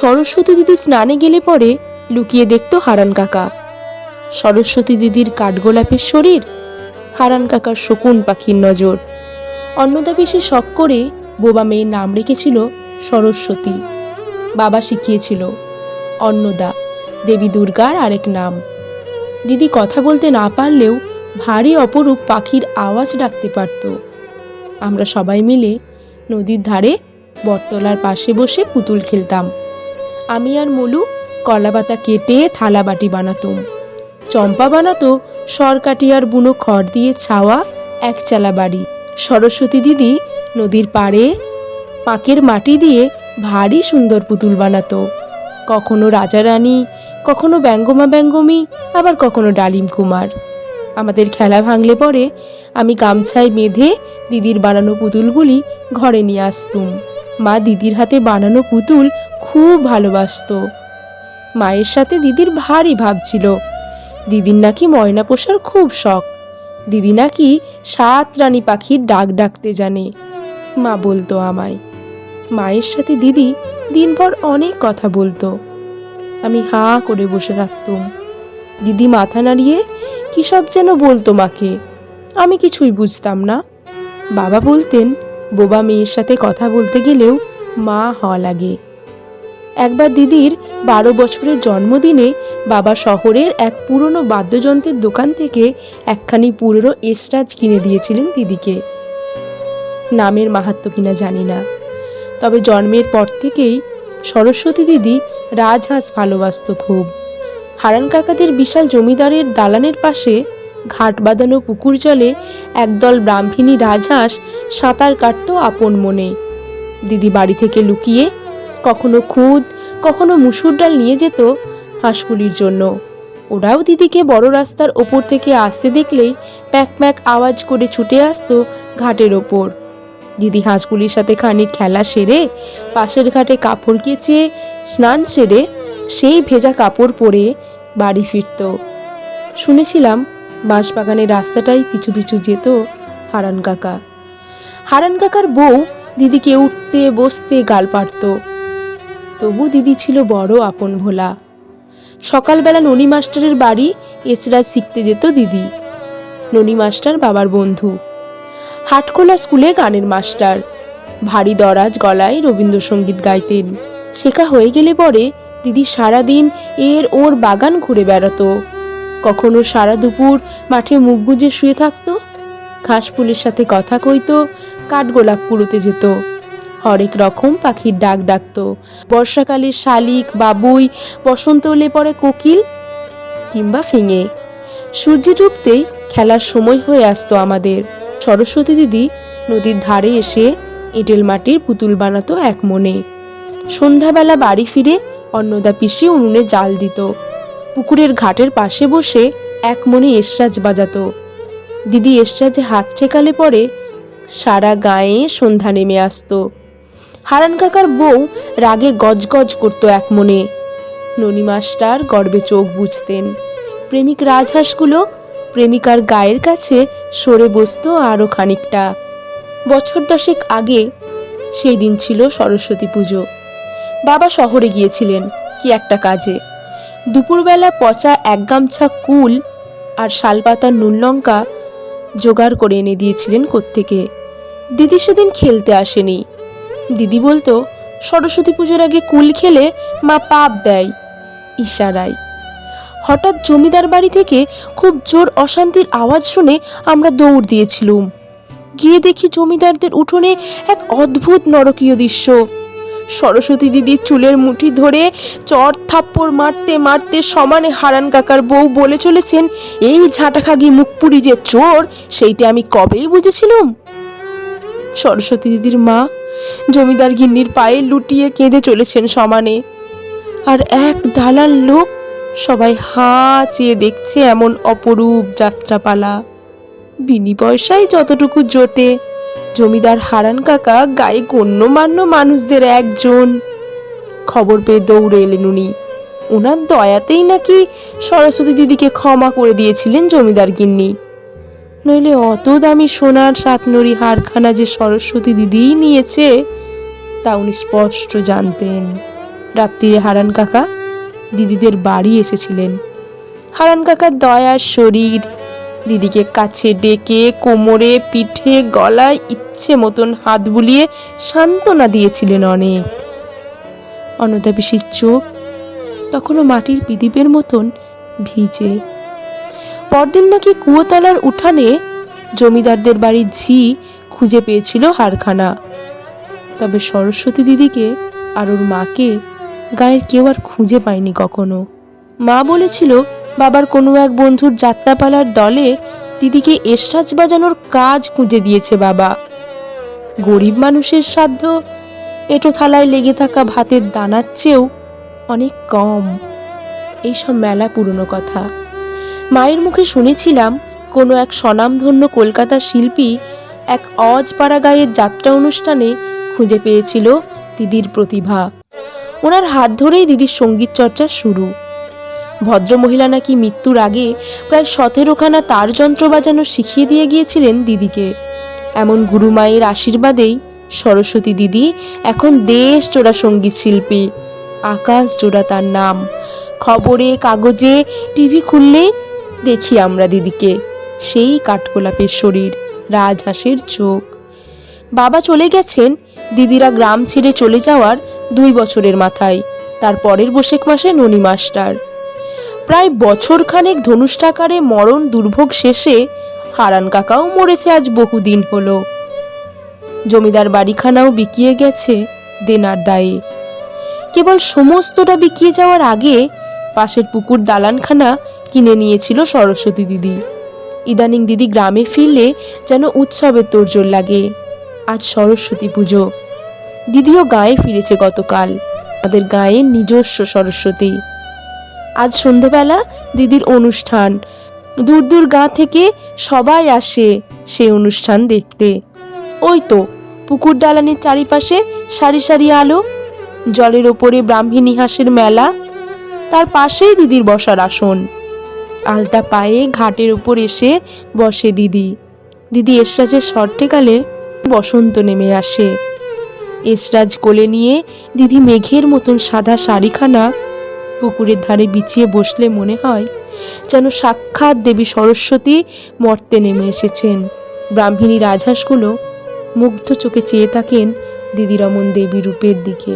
সরস্বতী দিদি স্নানে গেলে পরে লুকিয়ে দেখত হারান কাকা। সরস্বতী দিদির কাঠগোলাপের শরীর হারান কাকার শকুন পাখির নজর। অন্নদা বেশি শখ করে বোবা মেয়ের নাম রেখেছিল সরস্বতী। বাবা শিখিয়েছিল অন্নদা, দেবী দুর্গার আরেক নাম। দিদি কথা বলতে না পারলেও ভারী অপরূপ পাখির আওয়াজ ডাকতে পারত। আমরা সবাই মিলে নদীর ধারে বটতলার পাশে বসে পুতুল খেলতাম। আমি আর মলু কলাপাতা কেটে থালা বাটি বানাতুম। চম্পা বানাতো সরকাটিয়ার বুনো খড় দিয়ে ছাওয়া এক চালা বাড়ি। সরস্বতী দিদি নদীর পাড়ে পাকের মাটি দিয়ে ভারী সুন্দর পুতুল বানাতো। কখনো রাজা রানী, কখনো ব্যঙ্গমা ব্যঙ্গমী, আবার কখনো ডালিম কুমার। আমাদের খেলা ভাঙলে পরে আমি গামছায় বেঁধে দিদির বানানো পুতুলগুলি ঘরে নিয়ে আসতুম। মা দিদির হাতে বানানো পুতুল খুব ভালোবাসতো। মায়ের সাথে দিদির ভারী ভাব ছিল। দিদির নাকি ময়না পোষার খুব শখ। দিদি নাকি সাত রানী পাখির ডাক ডাকতে জানে। মা বলতো আমায়, মায়ের সাথে দিদি দিনভর অনেক কথা বলতো। আমি হাঁ করে বসে থাকতুম। দিদি মাথা নাড়িয়ে, কী সব যেন বলতো মাকে? আমি কিছুই বুঝতাম না। বাবা বলতেন বোবা মেয়ের সাথে কথা বলতে গেলেও মা হওয়া লাগে। একবার দিদির বারো বছরের জন্মদিনে বাবা শহরের এক পুরনো বাদ্যযন্ত্রের দোকান থেকে একখানি পুরনো এসরাজ কিনে দিয়েছিলেন দিদিকে। নামের মাহাত্ম কিনা জানি না। তবে জন্মের পর থেকেই সরস্বতী দিদি রাজহাঁস ভালোবাসত খুব। হারান কাকাদের বিশাল জমিদারের দালানের পাশে ঘাট বাঁধানো পুকুর জলে একদল ব্রাহ্মিণী রাজহাঁস সাঁতার কাটত আপন মনে। দিদি বাড়ি থেকে লুকিয়ে কখনো খুদ, কখনো মুসুর ডাল নিয়ে যেত হাঁসগুলির জন্য। ওরাও দিদিকে বড় রাস্তার ওপর থেকে আসতে দেখলেই প্যাক প্যাক আওয়াজ করে ছুটে আসতো ঘাটের ওপর। দিদি হাঁসগুলির সাথে খানিক খেলা সেরে, পাশের ঘাটে কাপড় কেচে, স্নান সেরে, সেই ভেজা কাপড় পরে বাড়ি ফিরত। শুনেছিলাম বাঁশবাগানের রাস্তাটাই পিছু পিছু যেত হারান কাকা। হারান কাকার বউ দিদিকে উঠতে, বসতে গাল পারত তবু দিদি ছিল বড় আপন ভোলা। সকালবেলা ননি মাস্টারের বাড়ি এসরাজ শিখতে যেত দিদি। ননি মাস্টার বাবার বন্ধু। হাটখোলা স্কুলে গানের মাস্টার। ভারী দরাজ গলায় রবীন্দ্রসঙ্গীত গাইতেন। শেখা হয়ে গেলে পরে দিদি সারাদিন এর ওর বাগান ঘুরে বেড়াতো। কখনো সারা দুপুর মাঠে মুখ গুজে শুয়ে থাকতো? ঘাস ফুলের সাথে কথা কইতো, কাঠগোলাপ কুড়োতে যেত। হরেক রকম পাখির ডাক ডাকতো। বর্ষাকালে শালিক, বাবুই, বসন্ত হলে পরে কোকিল কিংবা ফিঙে। সূর্য ডুবতেই খেলার সময় হয়ে আসতো আমাদের। সরস্বতী দিদি নদীর ধারে এসে এঁটেল মাটির পুতুল বানাতো এক মনে। সন্ধ্যাবেলা বাড়ি ফিরে অন্নদা পিসি উনুনে জাল দিত। পুকুরের ঘাটের পাশে বসে এক মনে এসরাজ বাজাতো। দিদি এসরাজে হাত ঠেকালে পরে সারা গায়ে সন্ধ্যা নেমে আসতো। হারান কাকার বউ রাগে গজগজ করতো এক মনে। ননি মাস্টার গর্বে চোখ বুঝতেন প্রেমিক রাজহাঁসগুলো প্রেমিকার গায়ের কাছে সরে বসতো আরও খানিকটা। বছর দশেক আগে সেই দিন ছিল সরস্বতী পুজো। বাবা শহরে গিয়েছিলেন কি একটা কাজে। দুপুরবেলা পচা এক গামছা কুল আর শালপাতার নুন লঙ্কা জোগাড় করে এনে দিয়েছিলেন কোত্থেকে। দিদি সেদিন খেলতে আসেনি। দিদি বলতো, সরস্বতী পুজোর আগে কুল খেলে মা পাপ দেয়, ইশারায়। হঠাৎ জমিদার বাড়ি থেকে খুব জোর অশান্তির আওয়াজ শুনে আমরা দৌড় দিয়েছিলুম। গিয়ে দেখি জমিদারদের উঠোনে এক অদ্ভুত নরকীয় দৃশ্য। সরস্বতী দিদির চুলের মুঠি ধরে চর থাপ্পড় মারতে মারতে সমানে হারান কাকার বউ বলে চলেছেন, এই ঝাঁটাখাগি মুখপুরি যে চোর, সেইটা আমি কবেই বুঝেছিলুম? সরস্বতী দিদির মা জমিদার গিন্নির পায়ে লুটিয়ে কেঁদে চলেছেন সমানে। আর এক দালাল লোক সবাই হাঁ চেয়ে দেখছে এমন অপরূপ যাত্রাপালা। বিনি পয়সায় যতটুকু জোটে জমিদার হারান কাকা গায়ে গণ্যমান্য মানুষদের একজন। খবর পেয়ে দৌড়ে এলেন উনি। ওনার দয়াতেই নাকি সরস্বতী দিদিকে ক্ষমা করে দিয়েছিলেন জমিদার গিন্নি। নইলে অত দামি সোনার সাতনড়ি হারখানা যে সরস্বতী দিদিই নিয়েছে, তা উনি স্পষ্ট জানতেন। রাত্রিরে হারান কাকা দিদিদের বাড়ি এসেছিলেন। হারান কাকার দয়ার শরীর দিদিকে কাছে ডেকে কোমরে, পিঠে, গলায় ইচ্ছে মতন হাত বুলিয়ে সান্ত্বনা দিয়েছিলেন অনেক। অনদা পিসির চোখ তখনও মাটির পিদিপের মতন ভিজে। পরদিন নাকি কুয়োতলার উঠানে জমিদারদের বাড়ির ঝি খুঁজে পেয়েছিল হারখানা। তবে সরস্বতী দিদিকে আর ওর মাকে গায়ের কেউ আর খুঁজে পায়নি কখনো। মা বলেছিল বাবার কোনো এক বন্ধুর যাত্রাপালার দলে দিদিকে এসরাজ বাজানোর কাজ খুঁজে দিয়েছে বাবা। গরিব মানুষের সাধ্য, এটো থালায় লেগে থাকা ভাতের দানার চেয়েও অনেক কম। এইসব মেলা পুরনো কথা। মায়ের মুখে শুনেছিলাম, কোনো এক স্বনামধন্য কলকাতার শিল্পী এক অজপাড়া গায়ের যাত্রা অনুষ্ঠানে খুঁজে পেয়েছিল দিদির প্রতিভা। ওনার হাত ধরেই দিদির সংগীত চর্চা শুরু। ভদ্রমহিলা নাকি মৃত্যুর আগে প্রায় সতেরোখানা তার যন্ত্র বাজানো শিখিয়ে দিয়ে গিয়েছিলেন দিদিকে। এমন গুরুমায়ের আশীর্বাদেই সরস্বতী দিদি এখন দেশ জোড়া সংগীত শিল্পী। আকাশ জোড়া তার নাম। খবরে, কাগজে টিভি খুললে দেখি আমরা দিদিকে। সেই কাঠগোলাপের শরীর, রাজহাঁসের চোখ। বাবা চলে গেছেন দিদিরা গ্রাম ছেড়ে চলে যাওয়ার দুই বছরের মাথায়। তার পরের বসেক মাসে ননি মাস্টার প্রায় বছরখানেক ধনুষ্ঠাকারে মরণ দুর্ভোগ শেষে হারান কাকাও মরেছে আজ বহুদিন হলো। জমিদার বাড়িখানাও বিকিয়ে গেছে দেনার দায়ে। কেবল সমস্তটা বিকিয়ে যাওয়ার আগে পাশের পুকুর দালানখানা কিনে নিয়েছিল সরস্বতী দিদি। ইদানিং দিদি গ্রামে ফিরলে যেন উৎসবের তোড়জোড় লাগে। আজ সরস্বতী পুজো। দিদিও গায়ে ফিরেছে গতকাল। আমাদের গায়ের নিজস্ব সরস্বতী। আজ সন্ধেবেলা দিদির অনুষ্ঠান। দূর দূর গা থেকে সবাই আসে সেই অনুষ্ঠান দেখতে। ওই তো, পুকুর দালানের চারিপাশে সারি সারি আলো, জলের ওপরে ব্রাহ্মী হাঁসের মেলা, তার পাশেই দিদির বসার আসন। আলতা পায়ে ঘাটের উপর এসে বসে দিদি। দিদি এসরাজের শর্টে গালে বসন্ত নেমে আসে। এসরাজ কোলে নিয়ে দিদি মেঘের মতন সাদা শাড়িখানা পুকুরের ধারে বিছিয়ে বসলে মনে হয় যেন সাক্ষাৎ দেবী সরস্বতী মর্তে নেমে এসেছেন। ব্রাহ্মণী রাজহাঁসগুলো মুগ্ধ চোখে চেয়ে থাকেন দিদিরমন দেবী রূপের দিকে।